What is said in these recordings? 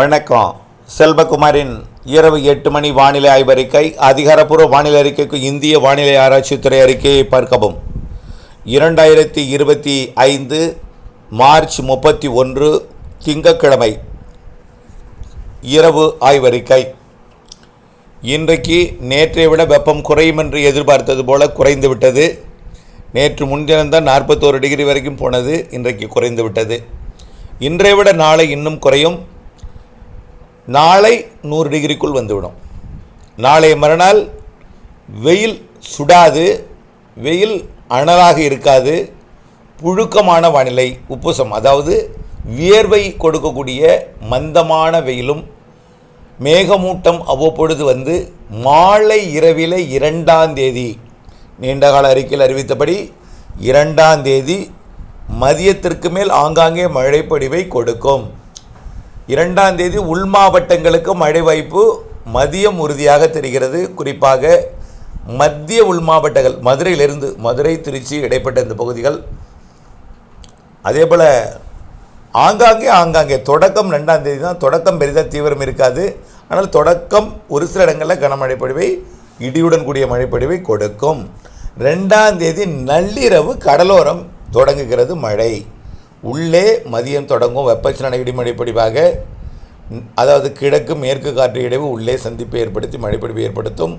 வணக்கம். செல்வகுமாரின் இரவு எட்டு மணி வானிலை ஆய்வறிக்கை அதிகாரப்பூர்வ வானிலை அறிக்கைக்கு இந்திய வானிலை ஆராய்ச்சித்துறை அறிக்கையை பார்க்கவும். இரண்டாயிரத்தி இருபத்தி ஐந்து மார்ச் முப்பத்தி ஒன்று திங்கக்கிழமை இரவு ஆய்வறிக்கை இன்றைக்கு நேற்றை விட வெப்பம் குறையும் என்று எதிர்பார்த்தது போல குறைந்துவிட்டது. நேற்று முன்தினம்தான் நாற்பத்தோரு டிகிரி வரைக்கும் போனது இன்றைக்கு குறைந்து விட்டது இன்றை விட நாளை இன்னும் குறையும். நாளை நூறு டிகிரிக்குள் வந்துவிடும். நாளை மறுநாள் வெயில் சுடாது வெயில் அனலாக இருக்காது புழுக்கமான வானிலை உப்புசம் அதாவது வியர்வை கொடுக்கக்கூடிய மந்தமான வெயிலும் மேகமூட்டம் அவ்வப்பொழுது வந்து மாலை இரவில் இரண்டாம் தேதி நீண்டகால அறிக்கையில் அறிவித்தபடி இரண்டாம் தேதி மதியத்திற்கு மேல் ஆங்காங்கே மழைப்பொடிவை கொடுக்கும். இரண்டாம் தேதி உள் மாவட்டங்களுக்கு மழை வாய்ப்பு மதியம் உறுதியாக தெரிகிறது. குறிப்பாக மத்திய உள் மாவட்டங்கள் மதுரையிலிருந்து மதுரை திருச்சி இடைப்பட்ட இந்த பகுதிகள். அதே போல் ஆங்காங்கே ஆங்காங்கே தொடக்கம் ரெண்டாம் தேதி தான். தொடக்கம் பெரிதாக தீவிரம் இருக்காது. ஆனால் தொடக்கம் ஒரு சில இடங்களில் கனமழை பொழிவை இடியுடன் கூடிய மழைப்பொழிவை கொடுக்கும். ரெண்டாம் தேதி நள்ளிரவு கடலோரம் தொடங்குகிறது மழை. உள்ளே மதியம் தொடங்கும் வெப்பச்சலன இடிமழை அதாவது கிழக்கு மேற்கு காற்று இடைவு உள்ளே சந்திப்பை ஏற்படுத்தி மழைப்பொழிவை ஏற்படுத்தும்.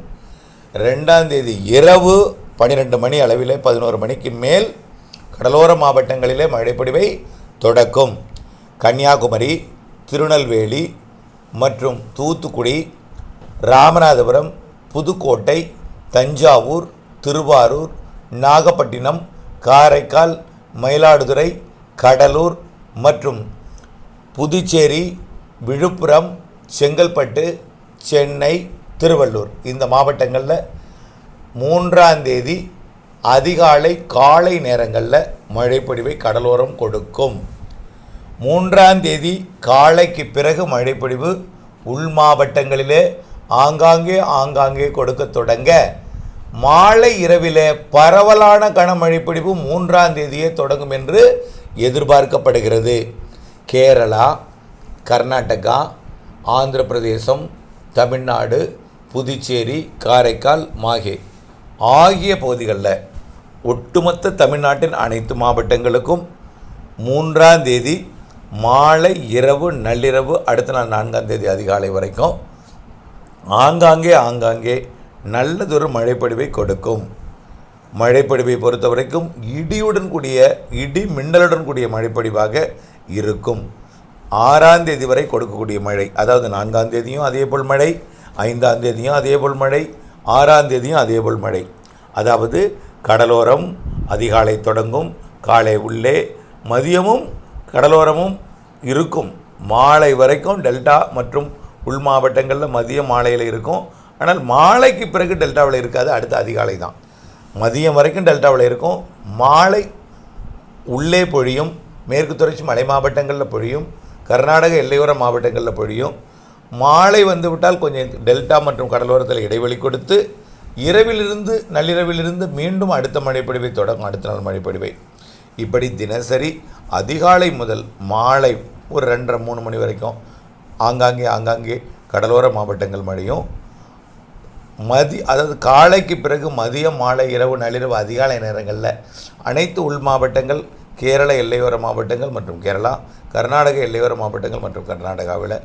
ரெண்டாம் தேதி இரவு பன்னிரெண்டு மணி அளவிலே பதினோரு மணிக்கு மேல் கடலோர மாவட்டங்களிலே மழைப்பொழிவை தொடக்கும். கன்னியாகுமரி திருநெல்வேலி மற்றும் தூத்துக்குடி ராமநாதபுரம் புதுக்கோட்டை தஞ்சாவூர் திருவாரூர் நாகப்பட்டினம் காரைக்கால் மயிலாடுதுறை கடலூர் மற்றும் புதுச்சேரி விழுப்புரம் செங்கல்பட்டு சென்னை திருவள்ளூர் இந்த மாவட்டங்களில் மூன்றாம் தேதி அதிகாலை காலை நேரங்களில் மழைப்பொழிவை கடலோரம் கொடுக்கும். மூன்றாம் தேதி காலைக்கு பிறகு மழைப்பொழிவு உள் மாவட்டங்களிலே ஆங்காங்கே ஆங்காங்கே கொடுக்க தொடங்க. மாலை இரவிலே பரவலான கனமழைப்பொழிவு மூன்றாம் தேதியே தொடங்கும் என்று எதிர்பார்க்கப்படுகிறது. கேரளா கர்நாடகா ஆந்திர பிரதேசம் தமிழ்நாடு புதுச்சேரி காரைக்கால் மாஹே. ஆகிய பகுதிகளில் ஒட்டுமொத்த தமிழ்நாட்டின் அனைத்து மாவட்டங்களுக்கும் மூன்றாம் தேதி மாலை இரவு நள்ளிரவு அடுத்த நாள் நான்காம் தேதி அதிகாலை வரைக்கும் ஆங்காங்கே ஆங்காங்கே நல்லதொரு மழைப்பொழிவை கொடுக்கும். மழைப்பொழிவை பொறுத்த வரைக்கும் இடியுடன் கூடிய இடி மின்னலுடன் கூடிய மழைப்பொழிவாக இருக்கும். ஆறாம் தேதி வரை கொடுக்கக்கூடிய மழை அதாவது நான்காம் தேதியும் அதேபோல் மழை ஐந்தாம் தேதியும் அதேபோல் மழை ஆறாம் தேதியும் அதேபோல் மழை. அதாவது கடலோரம் அதிகாலை தொடங்கும் காலை உள்ளே மதியமும் கடலோரமும் இருக்கும். மாலை வரைக்கும் டெல்டா மற்றும் உள் மாவட்டங்களில் மதியம் மாலையில் இருக்கும். ஆனால் மாலைக்கு பிறகு டெல்டாவில் இருக்காது அடுத்த அதிகாலை தான். மதியம் வரைக்கும் டெல்டாவில் இருக்கும். மாலை உள்ளே பொழியும். மேற்கு தொடர்ச்சி மலை மாவட்டங்களில் பொழியும். கர்நாடக எல்லையோர மாவட்டங்களில் பொழியும். மாலை வந்துவிட்டால் கொஞ்சம் டெல்டா மற்றும் கடலோரத்தில் இடைவெளி கொடுத்து இரவிலிருந்து நள்ளிரவிலிருந்து மீண்டும் அடுத்த மழைப்பொழிவை தொடங்கும். அடுத்த நாள் மழைப்பொழிவை. இப்படி தினசரி அதிகாலை முதல் மாலை ஒரு ரெண்டரை மூணு மணி வரைக்கும் ஆங்காங்கே ஆங்காங்கே கடலோர மாவட்டங்கள் மழையும். மதி அதாவது காலைக்கு பிறகு மதியம் மாலை இரவு நள்ளிரவு அதிகாலை நேரங்களில் அனைத்து உள் மாவட்டங்கள் கேரள எல்லையோர மாவட்டங்கள் மற்றும் கேரளா கர்நாடக எல்லையோர மாவட்டங்கள் மற்றும் கர்நாடகாவில்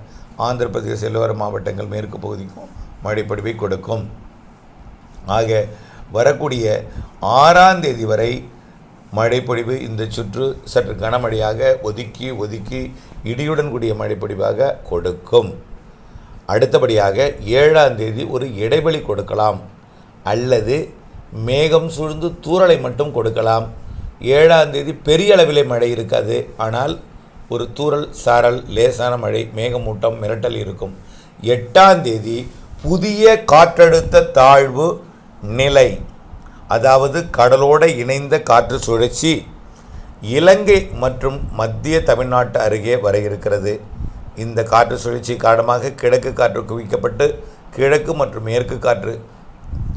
ஆந்திர பிரதேச எல்லையோர மாவட்டங்கள் மேற்கு பகுதிக்கும் மழைப்பொழிவை கொடுக்கும். ஆக வரக்கூடிய ஆறாம் தேதி வரை மழைப்பொழிவு இந்த சுற்று சற்று கனமழையாக ஒதுக்கி ஒதுக்கி இடியுடன் கூடிய மழைப்பொழிவாக கொடுக்கும். அடுத்தபடியாக ஏழாம் தேதி ஒரு இடைவெளி கொடுக்கலாம். அல்லது மேகம் சூழ்ந்து தூறலை மட்டும் கொடுக்கலாம். ஏழாம் தேதி பெரிய அளவிலே மழை இருக்காது. ஆனால் ஒரு தூறல் சாரல் லேசான மழை மேகமூட்டம் மிரட்டல் இருக்கும். எட்டாம் தேதி புதிய காற்றழுத்த தாழ்வு நிலை. அதாவது கடலோடு இணைந்த காற்று சுழற்சி இலங்கை மற்றும் மத்திய தமிழ்நாட்டு அருகே வர இருக்கிறது. இந்த காற்று சுழற்சி காரணமாக கிழக்கு காற்று குவிக்கப்பட்டு கிழக்கு மற்றும் மேற்கு காற்று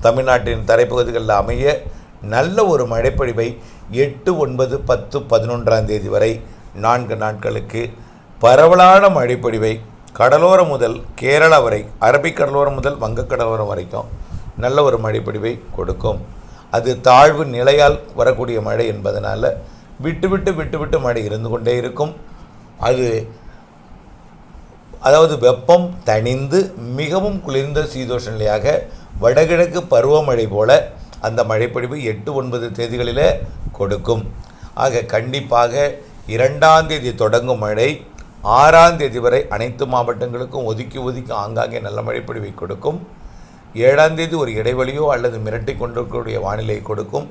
தமிழ்நாட்டின் தரைப்பகுதிகளில் அமைய நல்ல ஒரு மழைப்பொழிவை எட்டு ஒன்பது பத்து பதினொன்றாம் தேதி வரை நான்கு நாட்களுக்கு பரவலான மழைப்பொழிவை கடலோரம் முதல் கேரளா வரை அரபிக் கடலோரம் முதல் வங்கக்கடலோரம் வரைக்கும் நல்ல ஒரு மழைப்பொழிவை கொடுக்கும். அது தாழ்வு நிலையால் வரக்கூடிய மழை என்பதனால் விட்டு விட்டு விட்டு விட்டு மழை இருந்து கொண்டே இருக்கும். அது அதாவது வெப்பம் தணிந்து மிகவும் குளிர்ந்த சீதோஷ நிலையாக வடகிழக்கு பருவமழை போல அந்த மழைப்பொழிவு எட்டு ஒன்பது தேதிகளில் கொடுக்கும். ஆக கண்டிப்பாக இரண்டாம் தேதி தொடங்கும் மழை ஆறாம் தேதி வரை அனைத்து மாவட்டங்களுக்கும் ஒதுக்கி ஒதுக்கி ஆங்காங்கே நல்ல மழைப்பொழிவை கொடுக்கும். ஏழாம் தேதி ஒரு இடைவெளியோ அல்லது மிரட்டி கொண்டிருக்கக்கூடிய வானிலை கொடுக்கும்.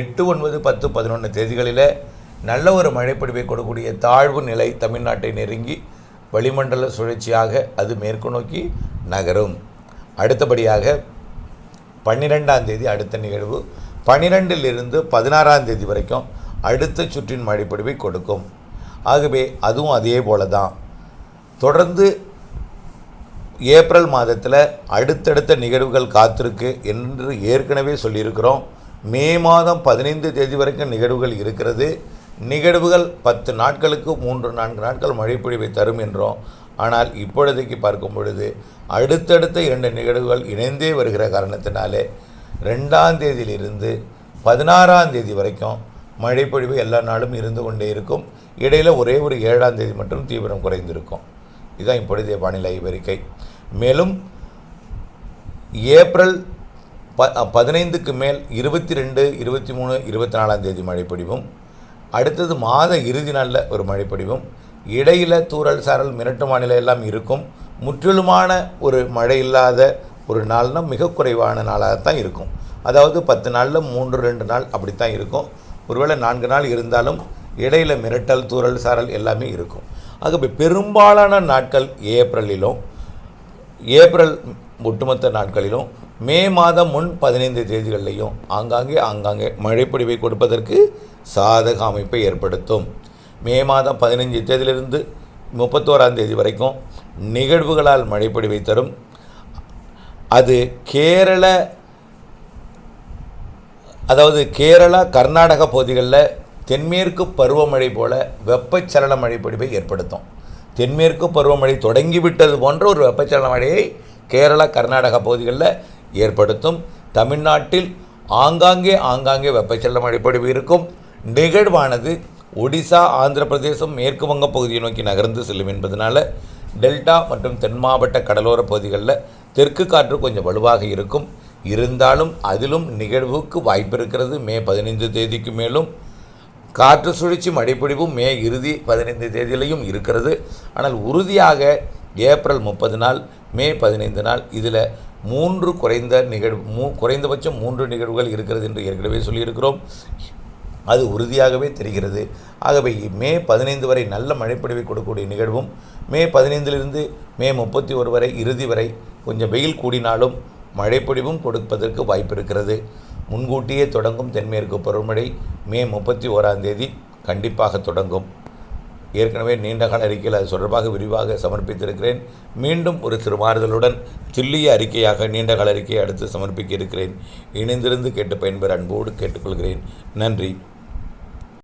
எட்டு ஒன்பது பத்து பதினொன்று தேதிகளில் நல்ல ஒரு மழைப்பொழிவை கொடுக்கக்கூடிய தாழ்வு நிலை தமிழ்நாட்டை நெருங்கி வளிமண்டல சுழற்சியாக அது மேற்கு நோக்கி நகரும். அடுத்தபடியாக பன்னிரெண்டாம் தேதி அடுத்த நிகழ்வு. பன்னிரெண்டிலிருந்து பதினாறாம் தேதி வரைக்கும் அடுத்த சுற்றின் மழைப்பொழிவை கொடுக்கும். ஆகவே அதுவும் அதே போல தான் தொடர்ந்து ஏப்ரல் மாதத்தில் அடுத்தடுத்த நிகழ்வுகள் காத்திருக்கு என்று ஏற்கனவே சொல்லியிருக்கிறோம். மே மாதம் பதினைந்து தேதி வரைக்கும் நிகழ்வுகள் இருக்கிறது. நிகழ்வுகள் பத்து நாட்களுக்கு மூன்று நான்கு நாட்கள் மழைப்பொழிவை தரும் என்றோம். ஆனால் இப்பொழுதைக்கு பார்க்கும் பொழுது அடுத்தடுத்த இரண்டு நிகழ்வுகள் இணைந்தே வருகிற காரணத்தினாலே ரெண்டாம் தேதியிலிருந்து பதினாறாம் தேதி வரைக்கும் மழைப்பொழிவு எல்லா நாளும் இருந்து கொண்டே இருக்கும். இடையில் ஒரே ஒரு ஏழாம் தேதி மட்டும் தீவிரம் குறைந்திருக்கும். இதுதான் இப்பொழுதைய வானிலை அறிக்கை. மேலும் ஏப்ரல் ப பதினைந்துக்கு மேல் இருபத்தி ரெண்டு இருபத்தி மூணு இருபத்தி நாலாம் தேதி மழைப்பொழிவும் அடுத்தது மாத இறுதி நாளில் ஒரு மழைப்பொழிவும் இடையில் தூறல் சாரல் மிரட்டு வானிலை எல்லாம் இருக்கும். முற்றிலுமான ஒரு மழை இல்லாத ஒரு நாள்னா மிக குறைவான நாளாக தான் இருக்கும். அதாவது பத்து நாளில் மூன்று ரெண்டு நாள் அப்படித்தான் இருக்கும். ஒருவேளை நான்கு நாள் இருந்தாலும் இடையில் மிரட்டல் தூறல் சாரல் எல்லாமே இருக்கும். ஆகவே பெரும்பாலான நாட்கள் ஏப்ரலிலும் ஏப்ரல் ஒட்டுமொத்த நாட்களிலும் மே மாதம் முன் பதினைந்து தேதிகளிலையும் ஆங்காங்கே ஆங்காங்கே மழைப்பொழிவை கொடுப்பதற்கு சாதக அமைப்பை ஏற்படுத்தும். மே மாதம் பதினைஞ்சு தேதியிலிருந்து முப்பத்தோராம் தேதி வரைக்கும் நிகழ்வுகளால் மழைப்பொழிவை தரும். அது கேரள அதாவது கேரளா கர்நாடக பகுதிகளில் தென்மேற்கு பருவமழை போல வெப்பச்சலன மழைப்பொழிவை ஏற்படுத்தும். தென்மேற்கு பருவமழை தொடங்கிவிட்டது போன்ற ஒரு வெப்பச்சலன மழையை கேரளா கர்நாடக பகுதிகளில் ஏற்படுத்தும். தமிழ்நாட்டில் ஆங்காங்கே ஆங்காங்கே வெப்பச்சலன மழைப்பொழிவு இருக்கும் நிகழ்வானது ஒடிசா ஆந்திர பிரதேசம் மேற்கு வங்க பகுதியை நோக்கி நகர்ந்து செல்லும் என்பதனால டெல்டா மற்றும் தென் மாவட்ட கடலோர பகுதிகளில் தெற்கு காற்று கொஞ்சம் வலுவாக இருக்கும். இருந்தாலும் அதிலும் நிகழ்வுக்கு வாய்ப்பு இருக்கிறது. மே பதினைந்து தேதிக்கு மேலும் காற்று சுழற்சி மழைப்பொழிவும் மே இறுதி பதினைந்து தேதியிலையும் இருக்கிறது. ஆனால் உறுதியாக ஏப்ரல் முப்பது நாள் மே பதினைந்து நாள் இதில் மூன்று குறைந்த நிகழ்வு மூ குறைந்தபட்சம் மூன்று நிகழ்வுகள் இருக்கிறது என்று ஏற்கனவே சொல்லியிருக்கிறோம். அது உறுதியாகவே தெரிகிறது. ஆகவே மே பதினைந்து வரை நல்ல மழைப்பொழிவை கொடுக்கக்கூடிய நிகழ்வும் மே பதினைந்திலிருந்து மே முப்பத்தி ஒரு வரை இறுதி வரை கொஞ்சம் வெயில் கூடினாலும் மழைப்பொழிவும் கொடுப்பதற்கு வாய்ப்பு இருக்கிறது. முன்கூட்டியே தொடங்கும் தென்மேற்கு பருவமழை மே முப்பத்தி ஓராம் தேதி கண்டிப்பாக தொடங்கும். ஏற்கனவே நீண்டகால அறிக்கையில் அது தொடர்பாக விரிவாக சமர்ப்பித்திருக்கிறேன். மீண்டும் ஒரு சிறு மாறுதலுடன் துல்லிய அறிக்கையாக நீண்டகால அறிக்கையை அடுத்து சமர்ப்பிக்க இருக்கிறேன். இணைந்திருந்து கேட்டு பயன்பெற அன்போடு கேட்டுக்கொள்கிறேன். நன்றி.